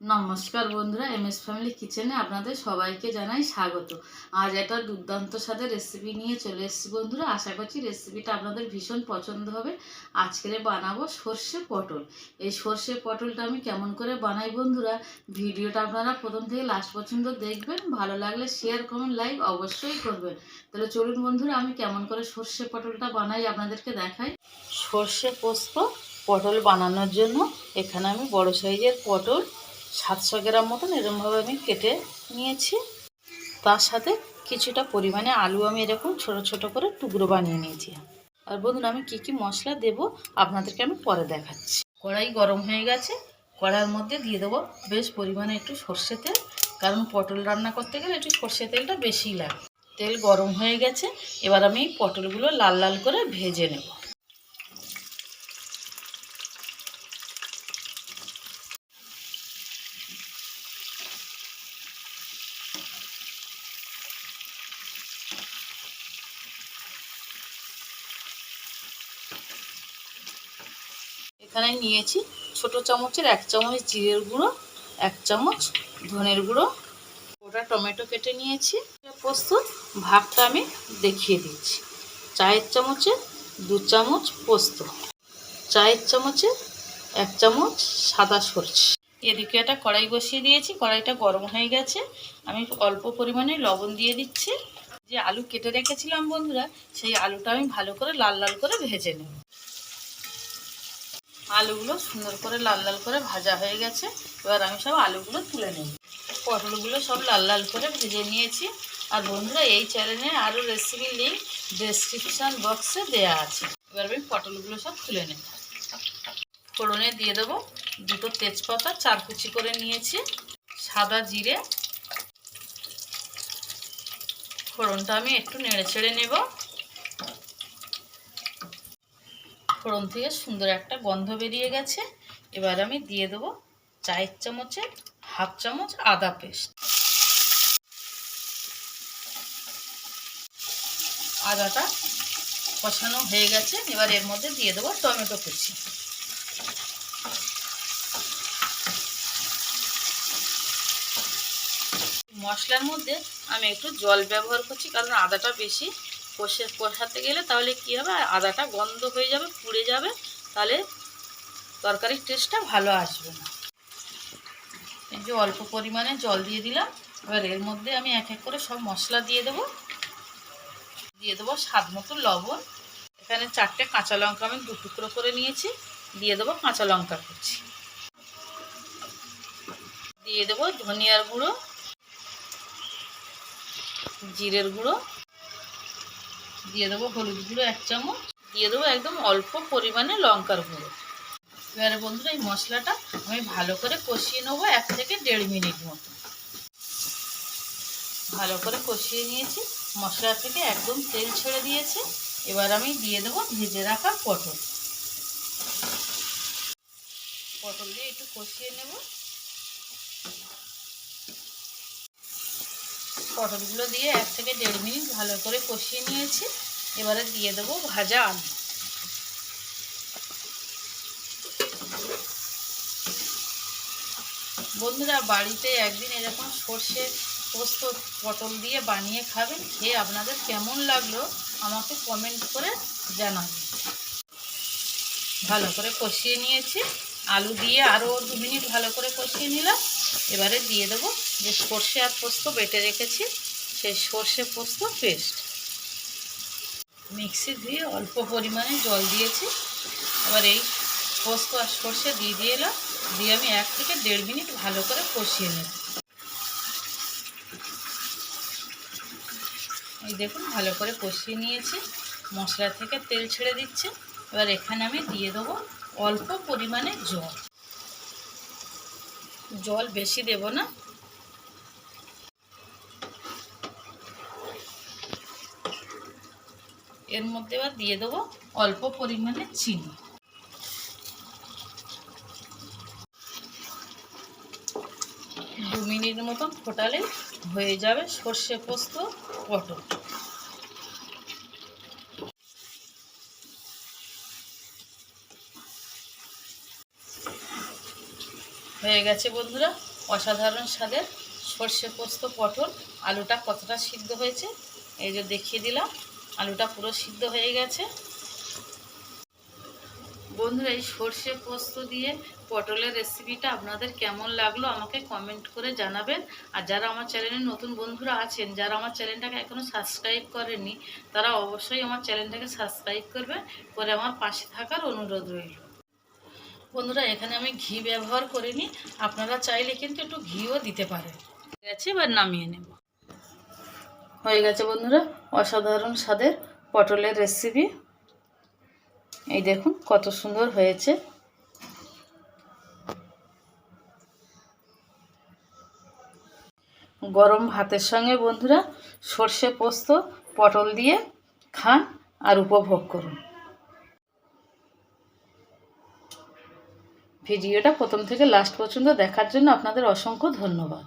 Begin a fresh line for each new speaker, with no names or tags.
নমস্কার বন্ধুরা M S family কিচেনে আপনাদের সবাইকে জানাই স্বাগত। আজ একটা দুর্দান্ত স্বাদের রেসিপি নিয়ে চলে এসেছি বন্ধুরা। আশা করছি রেসিপিটা আপনাদের ভীষণ পছন্দ হবে। আজকে বানাবো সর্ষে পটল। এই সর্ষে পটলটা আমি কেমন করে বানাই বন্ধুরা, ভিডিওটা আপনারা প্রথম থেকে লাস্ট পর্যন্ত দেখবেন। ভালো লাগলে শেয়ার কমেন্ট লাইক অবশ্যই করবেন। তাহলে চলুন বন্ধুরা, আমি কেমন করে সর্ষে পটলটা বানাই আপনাদেরকে দেখাই। সর্ষে পোস্ত পটল বানানোর জন্য এখানে আমি বড় সাইজের পটল সাতশো গ্রাম মতন এরকমভাবে আমি কেটে নিয়েছি। তার সাথে কিছুটা পরিমাণে আলু আমি এরকম ছোট ছোট করে টুকরো বানিয়ে নিয়েছি। আর বন্ধুরা, আমি কি কি মশলা দেব আপনাদেরকে আমি পরে দেখাচ্ছি। কড়াই গরম হয়ে গেছে। কড়ার মধ্যে দিয়ে দেবো বেশ পরিমাণে একটু সর্ষে তেল, কারণ পটল রান্না করতে গেলে একটু সর্ষে তেলটা বেশিই লাগে। তেল গরম হয়ে গেছে। এবার আমি পটলগুলো লাল লাল করে ভেজে নেব। এখানে নিয়েছি ছোট চামচের এক চামচ জিরের গুঁড়ো, এক চামচ ধনের গুঁড়ো। ওটা টমেটো কেটে নিয়েছি। পোস্ত ভাগটা আমি দেখিয়ে দিচ্ছি। চায়ের চামচে দু চামচ পোস্ত, চায়ের চামচে এক চামচ সাদা সরষে। এদিকে একটা কড়াই বসিয়ে দিয়েছি, কড়াইটা গরম হয়ে গেছে। আমি অল্প পরিমাণে লবণ দিয়ে দিচ্ছি। যে আলু কেটে রেখেছিলাম বন্ধুরা, সেই আলুটা আমি ভালো করে লাল লাল করে ভেজে নেব। আলুগুলো সুন্দর করে লাল লাল করে ভাজা হয়ে গেছে। এবার আমি সব আলুগুলো তুলে নেব। পটলগুলো সব লাল লাল করে ভেজে নিয়েছি। আর বন্ধুরা, এই চ্যানেলে আরও রেসিপি লিঙ্ক ডেসক্রিপশান বক্সে দেয়া আছে। এবার আমি পটলগুলো সব তুলে নেব। ফোড়নে দিয়ে দেবো দুটো তেজপাতা, চার কুচি করে নিয়েছি। সাদা জিরে। ফোড়নটা আমি একটু নেড়ে ছেড়ে নেব। ফোড়ন থেকে সুন্দর একটা গন্ধ বেরিয়ে গেছে। এবার আমি দিয়ে দেবো চায়ের চামচে হাফ চামচ আদা পেস্ট। আদাটা কষানো হয়ে গেছে। এবার এর মধ্যে দিয়ে দেবো টমেটো কুচি। মশলার মধ্যে আমি একটু জল ব্যবহার করছি, কারণ আদাটা বেশি। কষে, কষাতে গেলে তাহলে কী হবে? আদাটা গন্ধ হয়ে যাবে, পুড়ে যাবে, তাহলে তরকারির টেস্টটা ভালো আসবে না। এই যে অল্প পরিমাণে জল দিয়ে দিলাম। এবার এর মধ্যে আমি এক এক করে সব মশলা দিয়ে দেবো। দিয়ে দেবো স্বাদ মতো লবণ। এখানে চারটে কাঁচা লঙ্কা আমি দু টুকরো করে নিয়েছি। দিয়ে দেবো কাঁচা লঙ্কা কুচি। দিয়ে দেবো ধনিয়ার গুঁড়ো, জিরের গুঁড়ো। দিয়ে দেবো হলুদ গুঁড়ো এক চামচ। দিয়ে দেবো একদম অল্প পরিমাণে লঙ্কার গুঁড়ো। এবারে বন্ধুরা এই মশলাটা আমি ভালো করে কষিয়ে নেব এক থেকে দেড় মিনিট মতো। ভালো করে কষিয়ে নিয়েছি। মশলা থেকে একদম তেল ছেড়ে দিয়েছে। এবার আমি দিয়ে দেবো ভেজে রাখা পটল। পটল দিয়ে একটু কষিয়ে নেব। পটলগুলো দিয়ে এক থেকে দেড় মিনিট ভালো করে কষিয়ে নিয়েছি। এবারে দিয়ে দেবো ভাজা আলু। বন্ধুরা, বাড়িতে একদিন এরকম সর্ষে পোস্ত পটল দিয়ে বানিয়ে খাবেন, খেয়ে আপনাদের কেমন লাগল আমাকে কমেন্ট করে জানাবেন। ভালো করে কষিয়ে নিয়েছি। আলু দিয়ে আরও দু মিনিট ভালো করে কষিয়ে নিলাম। এবারে দিয়ে দেবো যে সর্ষে আর পোস্ত বেটে রেখেছি। সেই সর্ষে পোস্ত পেস্ট। মিক্সি দিয়ে অল্প পরিমাণে জল দিয়েছি। এবার এই পোস্ত আর সর্ষে দিয়ে দিয়ে এলাম। দিয়ে আমি এক থেকে দেড় মিনিট ভালো করে কষিয়ে নেব। এই দেখুন, ভালো করে কষিয়ে নিয়েছি। মশলা থেকে তেল ছেড়ে দিচ্ছে। এবার এখানে আমি দিয়ে দেবো অল্প পরিমাণে জল। জল বেশি দেব না। এর মধ্যে এবার দিয়ে দেবো অল্প পরিমাণে চিনি। দু মিনিট মতন ফোটালে হয়ে যাবে সর্ষে পোস্ত, পটল। হয়ে গেছে বন্ধুরা, অসাধারণ স্বাদের সর্ষে পোস্ত, পটল। আলুটা কতটা সিদ্ধ হয়েছে, এই যে দেখিয়ে দিলাম। আলুটা পুরো সিদ্ধ হয়ে গেছে। বন্ধুরা, এই সর্ষে পোস্ত দিয়ে পটলের রেসিপিটা আপনাদের কেমন লাগল আমাকে কমেন্ট করে জানাবেন। আর যারা আমার চ্যানেলে নতুন বন্ধুরা আছেন, যারা আমার চ্যানেলটাকে এখনও সাবস্ক্রাইব করেনি তারা অবশ্যই আমার চ্যানেলটাকে সাবস্ক্রাইব করবে, করে আমার পাশে থাকার অনুরোধ রইল। বন্ধুরা, এখানে আমি ঘি ব্যবহার করিনি, আপনারা চাইলে কিন্তু একটু ঘিও দিতে পারেন। ঠিক আছে, এবার নামিয়ে নেব। হয়ে গেছে বন্ধুরা, অসাধারণ স্বাদের পটলের রেসিপি এই দেখুন কত সুন্দর হয়েছে। গরম ভাতের সঙ্গে বন্ধুরা, সর্ষে পোস্ত, পটল দিয়ে খান আর উপভোগ করুন। ভিডিওটা প্রথম থেকে লাস্ট পর্যন্ত দেখার জন্য আপনাদের অসংখ্য ধন্যবাদ।